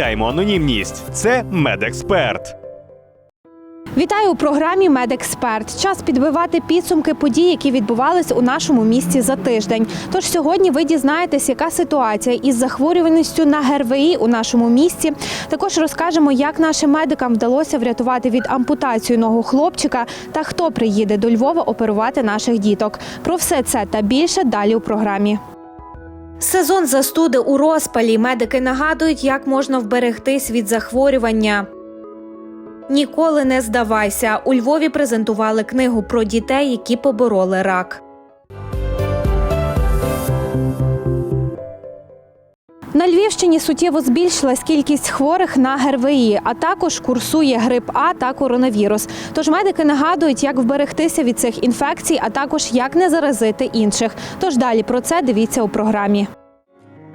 анонімність. Це медексперт. Вітаю у програмі Медексперт. Час підбивати підсумки подій, які відбувались у нашому місті за тиждень. Тож сьогодні ви дізнаєтесь, яка ситуація із захворюваністю на ГРВІ у нашому місті. Також розкажемо, як нашим медикам вдалося врятувати від ампутації ногу хлопчика та хто приїде до Львова оперувати наших діток. Про все це та більше далі у програмі. Сезон застуди у розпалі. Медики нагадують, як можна вберегтись від захворювання. Ніколи не здавайся. У Львові презентували книгу про дітей, які побороли рак. На Львівщині суттєво збільшилась кількість хворих на ГРВІ, а також курсує грип А та коронавірус. Тож медики нагадують, як вберегтися від цих інфекцій, а також як не заразити інших. Тож далі про це дивіться у програмі.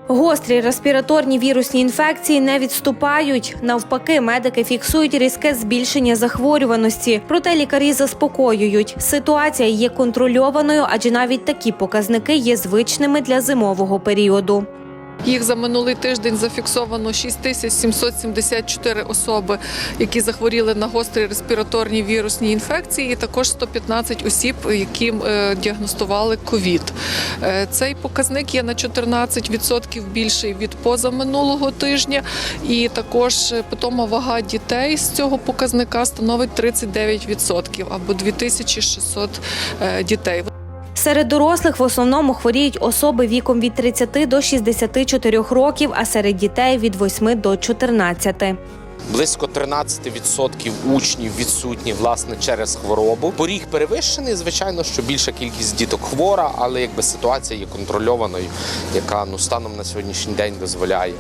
Гострі респіраторні вірусні інфекції не відступають. Навпаки, медики фіксують різке збільшення захворюваності. Проте лікарі заспокоюють. Ситуація є контрольованою, адже навіть такі показники є звичними для зимового періоду. Їх за минулий тиждень зафіксовано 6774 особи, які захворіли на гострі респіраторні вірусні інфекції, і також 115 осіб, яким е, діагностували ковід. Е, Цей показник є на 14% більший від позаминулого тижня, і також е, питома вага дітей з цього показника становить 39% або 2600 е, дітей. Серед дорослих в основному хворіють особи віком від 30 до 64 років, а серед дітей від 8 до 14. Близько 13% учнів відсутні власне через хворобу. Поріг перевищений. Звичайно, що більша кількість діток хвора, але якби ситуація є контрольованою, яка ну станом на сьогоднішній день дозволяє е,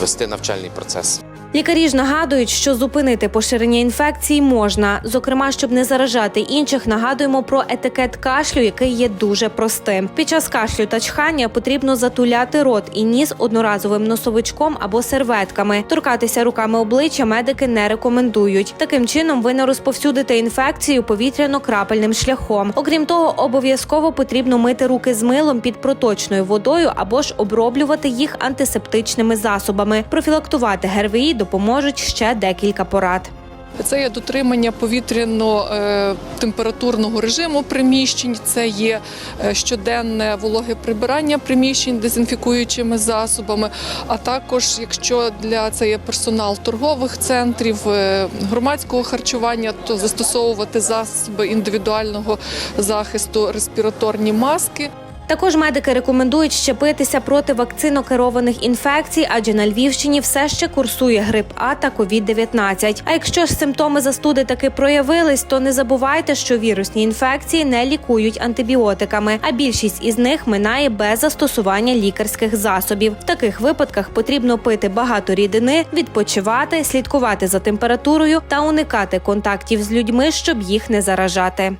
вести навчальний процес. Лікарі ж нагадують, що зупинити поширення інфекції можна. Зокрема, щоб не заражати інших, нагадуємо про етикет кашлю, який є дуже простим. Під час кашлю та чхання потрібно затуляти рот і ніс одноразовим носовичком або серветками. Торкатися руками обличчя медики не рекомендують. Таким чином, ви не розповсюдите інфекцію повітряно-крапельним шляхом. Окрім того, обов'язково потрібно мити руки з милом під проточною водою або ж оброблювати їх антисептичними засобами. Профілактувати ГРВІ допоможуть ще декілька порад. Це є дотримання повітряно-температурного режиму приміщень, це є е, щоденне вологе прибирання приміщень дезінфікуючими засобами. А також, якщо для це є персонал торгових центрів, е, громадського харчування, то застосовувати засоби індивідуального захисту, респіраторні маски. Також медики рекомендують щепитися проти вакцинокерованих інфекцій, адже на Львівщині все ще курсує грип А та COVID-19. А якщо ж симптоми застуди таки проявились, то не забувайте, що вірусні інфекції не лікують антибіотиками, а більшість із них минає без застосування лікарських засобів. В таких випадках потрібно пити багато рідини, відпочивати, слідкувати за температурою та уникати контактів з людьми, щоб їх не заражати.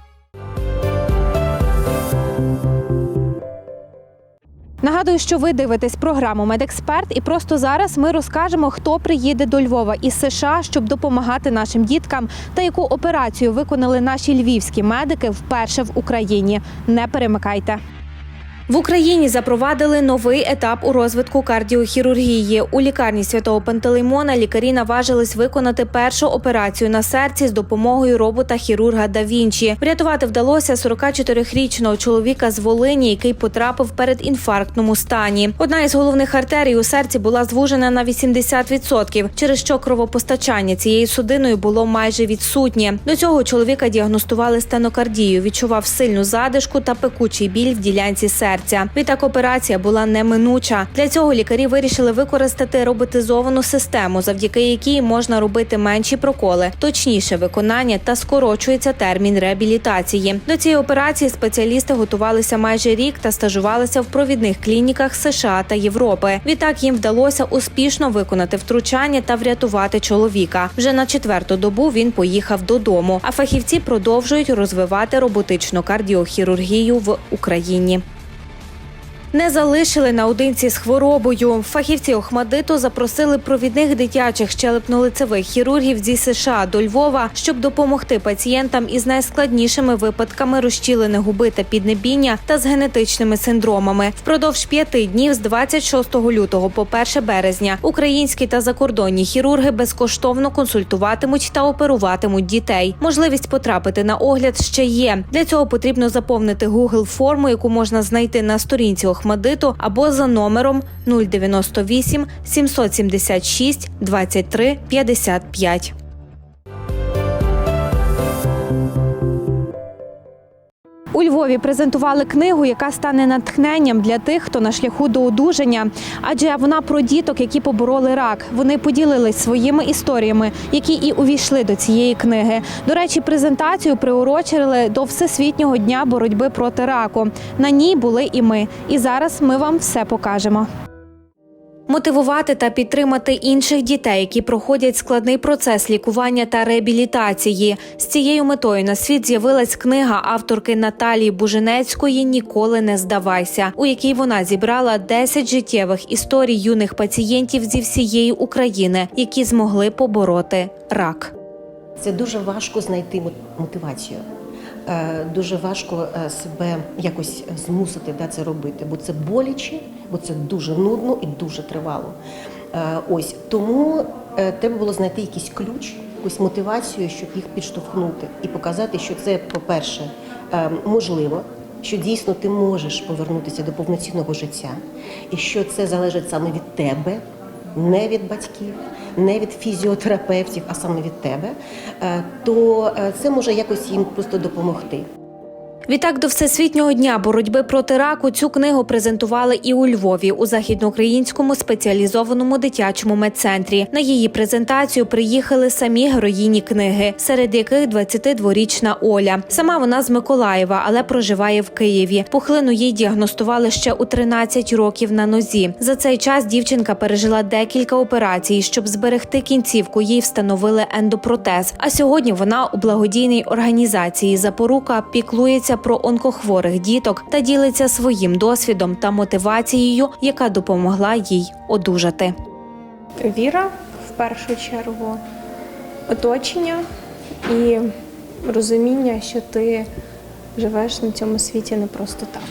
Нагадую, що ви дивитесь програму Медексперт, і просто зараз ми розкажемо, хто приїде до Львова із США, щоб допомагати нашим діткам, та яку операцію виконали наші львівські медики вперше в Україні. Не перемикайте. В Україні запровадили новий етап у розвитку кардіохірургії. У лікарні святого Пантелеймона лікарі наважились виконати першу операцію на серці з допомогою робота хірурга Да Вінчі. Врятувати вдалося 44-річного чоловіка з Волині, який потрапив в передінфарктному стані. Одна із головних артерій у серці була звужена на 80%, через що кровопостачання цією судиною було майже відсутнє. До цього чоловіка діагностували стенокардію. Відчував сильну задишку та пекучий біль в ділянці серця. Серця. Відтак операція була неминуча. Для цього лікарі вирішили використати роботизовану систему, завдяки якій можна робити менші проколи, точніше виконання та скорочується термін реабілітації. До цієї операції спеціалісти готувалися майже рік та стажувалися в провідних клініках США та Європи. Відтак їм вдалося успішно виконати втручання та врятувати чоловіка. Вже на четверту добу він поїхав додому. А фахівці продовжують розвивати роботичну кардіохірургію в Україні. Не залишили наодинці з хворобою. Фахівці Охмадиту запросили провідних дитячих щелепно-лицевих хірургів зі США до Львова, щоб допомогти пацієнтам із найскладнішими випадками розчілення губи та піднебіння та з генетичними синдромами. Впродовж п'яти днів з 26 лютого по 1 березня українські та закордонні хірурги безкоштовно консультуватимуть та оперуватимуть дітей. Можливість потрапити на огляд ще є. Для цього потрібно заповнити Google форму, яку можна знайти на сторінці Охмадиту або за номером 098 776 23 55. У Львові презентували книгу, яка стане натхненням для тих, хто на шляху до одужання. Адже вона про діток, які побороли рак. Вони поділились своїми історіями, які і увійшли до цієї книги. До речі, презентацію приурочили до Всесвітнього дня боротьби проти раку. На ній були і ми. І зараз ми вам все покажемо. Мотивувати та підтримати інших дітей, які проходять складний процес лікування та реабілітації. З цією метою на світ з'явилась книга авторки Наталії Буженецької Ніколи не здавайся, у якій вона зібрала 10 життєвих історій юних пацієнтів зі всієї України, які змогли побороти рак. Це дуже важко знайти мо- мотивацію. Е, Дуже важко е, себе якось змусити да, це робити, бо це боляче, бо це дуже нудно і дуже тривало. Е, Ось тому треба було знайти якийсь ключ, якусь мотивацію, щоб їх підштовхнути і показати, що це, по-перше, можливо, що дійсно ти можеш повернутися до повноцінного життя, і що це залежить саме від тебе, не від батьків, не від фізіотерапевтів, а саме від тебе, е, то е, це може якось їм просто допомогти. Відтак до Всесвітнього дня боротьби проти раку цю книгу презентували і у Львові у західноукраїнському спеціалізованому дитячому медцентрі. На її презентацію приїхали самі героїні книги, серед яких 22-річна Оля. Сама вона з Миколаєва, але проживає в Києві. Пухлину їй діагностували ще у 13 років на нозі. За цей час дівчинка пережила декілька операцій. Щоб зберегти кінцівку, їй встановили ендопротез. А сьогодні вона у благодійній організації Запорука піклується про онкохворих діток та ділиться своїм досвідом та мотивацією, яка допомогла їй одужати. Віра в першу чергу, оточення і розуміння, що ти живеш на цьому світі не просто так.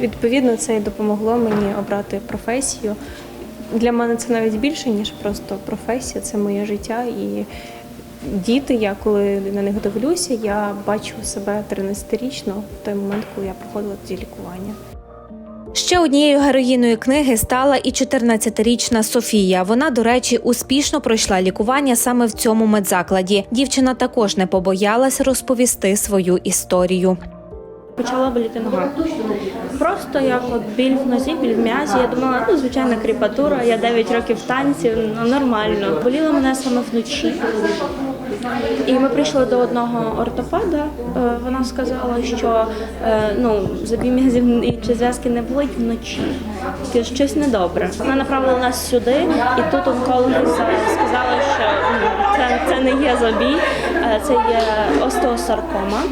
Відповідно, це і допомогло мені обрати професію. Для мене це навіть більше, ніж просто професія, це моє життя. І діти, я коли на них дивлюся, я бачу себе 13-річно в той момент, коли я проходила тоді лікування. Ще однією героїною книги стала і 14-річна Софія. Вона, до речі, успішно пройшла лікування саме в цьому медзакладі. Дівчина також не побоялась розповісти свою історію. Почала боліти нога. Просто як от біль в нозі, біль в м'язі. Я думала, ну звичайна кріпатура, я 9 років танців, ну нормально. Боліло мене саме вночі. І ми прийшли до одного ортопеда. е, Вона сказала, що е, ну, забій м'язів чи зв'язки не болить вночі. Щось недобре. Вона направила нас сюди, і тут онкологи за- сказали, що ну, це, це не є забій, це є остеосаркома.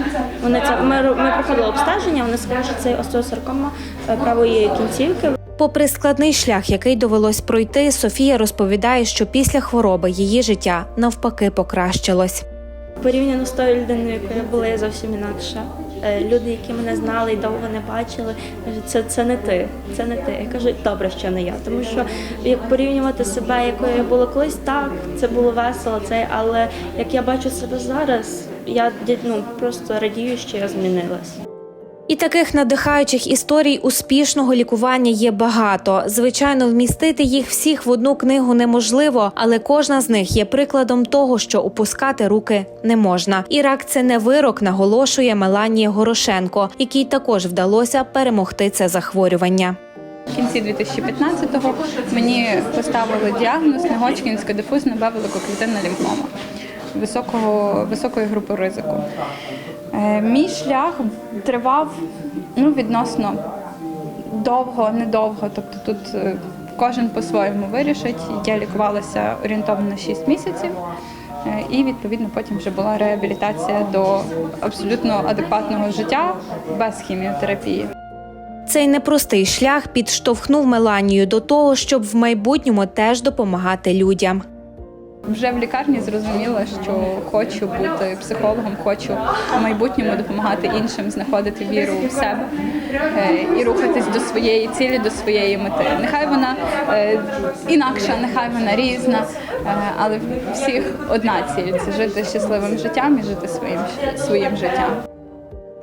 Вони це ми, ми проходили обстеження. Вони сказали, що це остеосаркома е, правої кінцівки. Попри складний шлях, який довелось пройти, Софія розповідає, що після хвороби її життя навпаки покращилось. Порівняно з тою людиною, якою була, я зовсім інакша. Е, Люди, які мене знали і довго не бачили, кажуть, це, це не ти, це не ти. Я кажу, добре, що не я. Тому що як порівнювати себе, якою я була колись, так, це було весело, це, але як я бачу себе зараз, я ну, просто радію, що я змінилась. І таких надихаючих історій успішного лікування є багато. Звичайно, вмістити їх всіх в одну книгу неможливо, але кожна з них є прикладом того, що опускати руки не можна. І рак це не вирок, наголошує Меланія Горошенко, якій також вдалося перемогти це захворювання. В кінці 2015-го мені поставили діагноз негочкінська дифузна Б-великоклітинна лімфома високого, високої групи ризику. Е, Мій шлях тривав ну, відносно довго, недовго. Тобто тут е, кожен по-своєму вирішить. Я лікувалася орієнтовно на 6 місяців. Е, І відповідно потім вже була реабілітація до абсолютно адекватного життя без хіміотерапії. Цей непростий шлях підштовхнув Меланію до того, щоб в майбутньому теж допомагати людям. Вже в лікарні зрозуміла, що хочу бути психологом, хочу в майбутньому допомагати іншим знаходити віру в себе е, і рухатись до своєї цілі, до своєї мети. Нехай вона е, інакша, нехай вона різна, е, але всіх одна ціль це жити щасливим життям і жити своїм своїм життям.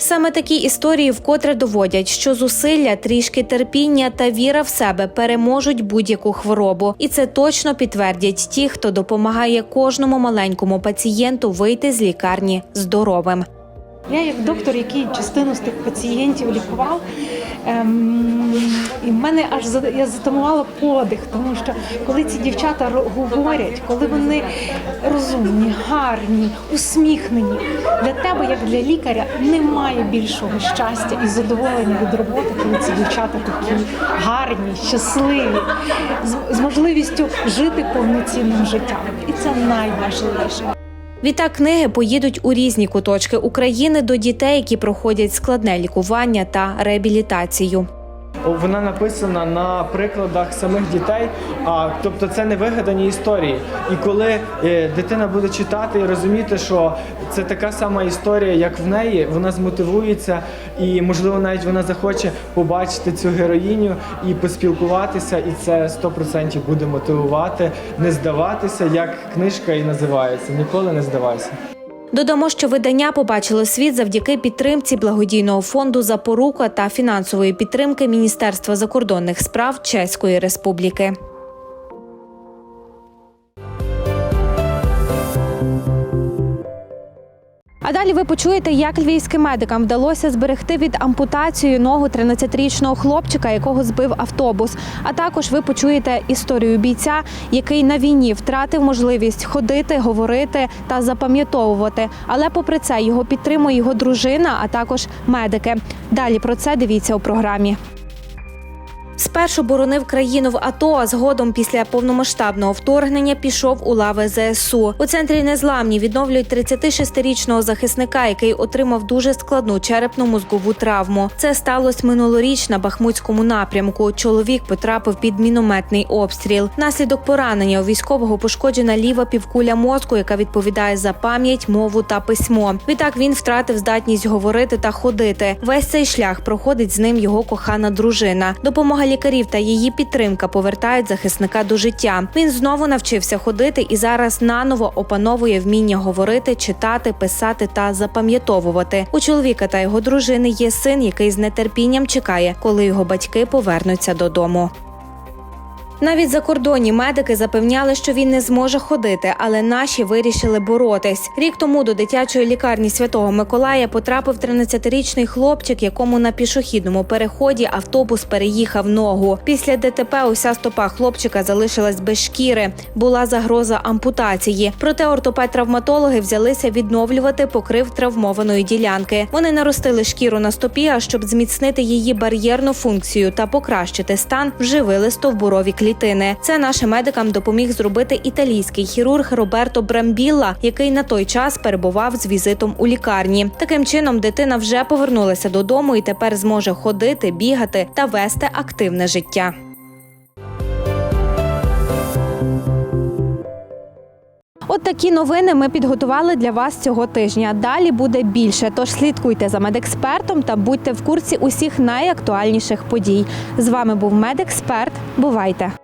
Саме такі історії вкотре доводять, що зусилля, трішки терпіння та віра в себе переможуть будь-яку хворобу, і це точно підтвердять ті, хто допомагає кожному маленькому пацієнту вийти з лікарні здоровим. Я як доктор, який частину з тих пацієнтів лікував, ем, і в мене аж я затамувала подих, тому що коли ці дівчата говорять, коли вони розумні, гарні, усміхнені, для тебе, як для лікаря, немає більшого щастя і задоволення від роботи, коли ці дівчата такі гарні, щасливі, з, з можливістю жити повноцінним життям. І це найважливіше. Відтак книги поїдуть у різні куточки України до дітей, які проходять складне лікування та реабілітацію. Вона написана на прикладах самих дітей, а тобто це не вигадані історії. І коли е, дитина буде читати і розуміти, що це така сама історія, як в неї, вона змотивується, і можливо навіть вона захоче побачити цю героїню і поспілкуватися, і це 100% буде мотивувати, не здаватися, як книжка і називається. Ніколи не здавайся. Додамо, що видання побачило світ завдяки підтримці благодійного фонду Запорука та фінансової підтримки Міністерства закордонних справ Чеської Республіки. А далі ви почуєте, як львівським медикам вдалося зберегти від ампутації ногу 13-річного хлопчика, якого збив автобус. А також ви почуєте історію бійця, який на війні втратив можливість ходити, говорити та запам'ятовувати. Але попри це його підтримує його дружина, а також медики. Далі про це дивіться у програмі. Спершу боронив країну в АТО, а згодом після повномасштабного вторгнення пішов у лави ЗСУ. У центрі незламні відновлюють 36-річного захисника, який отримав дуже складну черепно-мозгову травму. Це сталося минулоріч на Бахмутському напрямку. Чоловік потрапив під мінометний обстріл. Наслідок поранення у військового пошкоджена ліва півкуля мозку, яка відповідає за пам'ять, мову та письмо. Відтак він втратив здатність говорити та ходити. Весь цей шлях проходить з ним його кохана дружина. Допомога лікарів та її підтримка повертають захисника до життя. Він знову навчився ходити і зараз наново опановує вміння говорити, читати, писати та запам'ятовувати. У чоловіка та його дружини є син, який з нетерпінням чекає, коли його батьки повернуться додому. Навіть закордонні медики запевняли, що він не зможе ходити, але наші вирішили боротись. Рік тому до дитячої лікарні Святого Миколая потрапив 13-річний хлопчик, якому на пішохідному переході автобус переїхав ногу. Після ДТП уся стопа хлопчика залишилась без шкіри. Була загроза ампутації. Проте ортопед-травматологи взялися відновлювати покрив травмованої ділянки. Вони наростили шкіру на стопі, а щоб зміцнити її бар'єрну функцію та покращити стан, вживили стовбурові клітини. Це нашим медикам допоміг зробити італійський хірург Роберто Брамбілла, який на той час перебував з візитом у лікарні. Таким чином, дитина вже повернулася додому і тепер зможе ходити, бігати та вести активне життя. От такі новини ми підготували для вас цього тижня. Далі буде більше. Тож слідкуйте за медекспертом та будьте в курсі усіх найактуальніших подій. З вами був медексперт. Бувайте!